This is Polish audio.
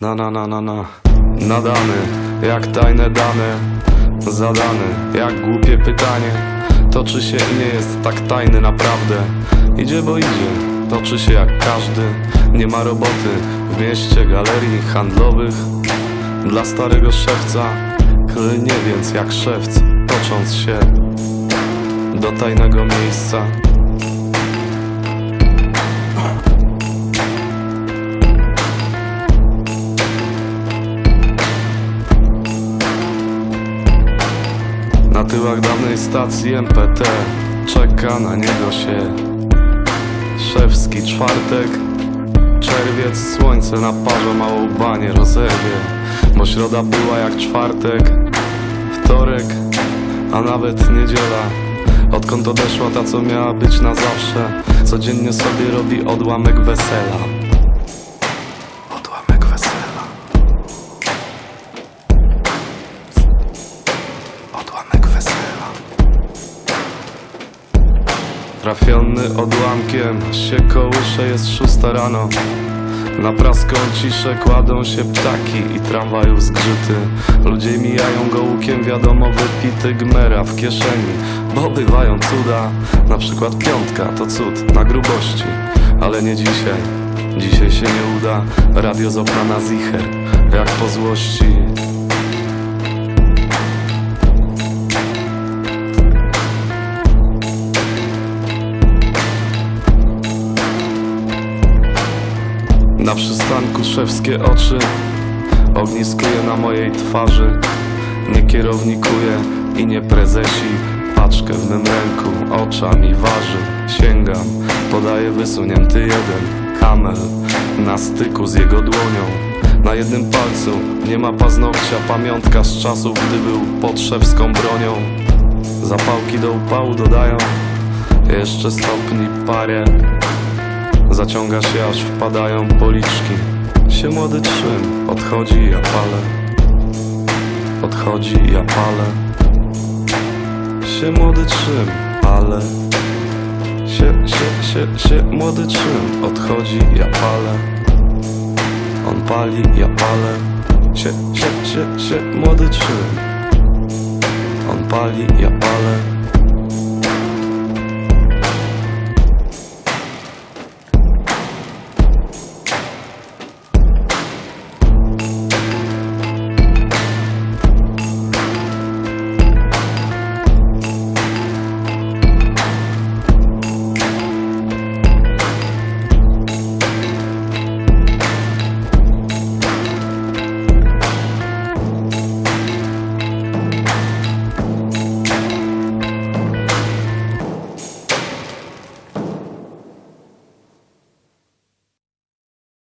Na na na na na. Nadany, jak tajne dane. Zadany, jak głupie pytanie. Toczy się nie jest tak tajny naprawdę. Idzie bo idzie, toczy się jak każdy. Nie ma roboty w mieście galerii handlowych. Dla starego szewca klnie więc jak szewc Tocząc się do tajnego miejsca tyłach dawnej stacji MPT Czeka na niego się Szewski czwartek. Czerwiec, słońce na parze małą banie rozerwie Bo środa była jak czwartek Wtorek, a nawet niedziela. Odkąd odeszła ta co miała być na zawsze Codziennie sobie robi odłamek wesela Trafiony odłamkiem się kołysze jest szósta rano. Na praską ciszę kładą się ptaki i tramwajów zgrzyty. Ludzie mijają go łukiem, wiadomo wypity gmera w kieszeni. Bo bywają cuda, na przykład piątka to cud na grubości. Ale nie dzisiaj, dzisiaj się nie uda. Radio z okna na zicher, jak po złości Na przystanku szewskie oczy Ogniskuje na mojej twarzy. Nie kierownikuje i nie prezesi. Paczkę w mym ręku oczami waży. Sięgam, podaję wysunięty jeden Kamel na styku z jego dłonią. Na jednym palcu nie ma paznokcia Pamiątka z czasów, gdy był pod szewską bronią. Zapałki do upału dodają Jeszcze stopni parę Zaciąga się aż wpadają policzki. Się młody trzym Odchodzi ja palę. Odchodzi ja palę. Się młody trzym Ale Się, się, się, się młody trzym Odchodzi ja palę. On pali, ja palę. Się, się, się, się młody trzym. On pali, ja palę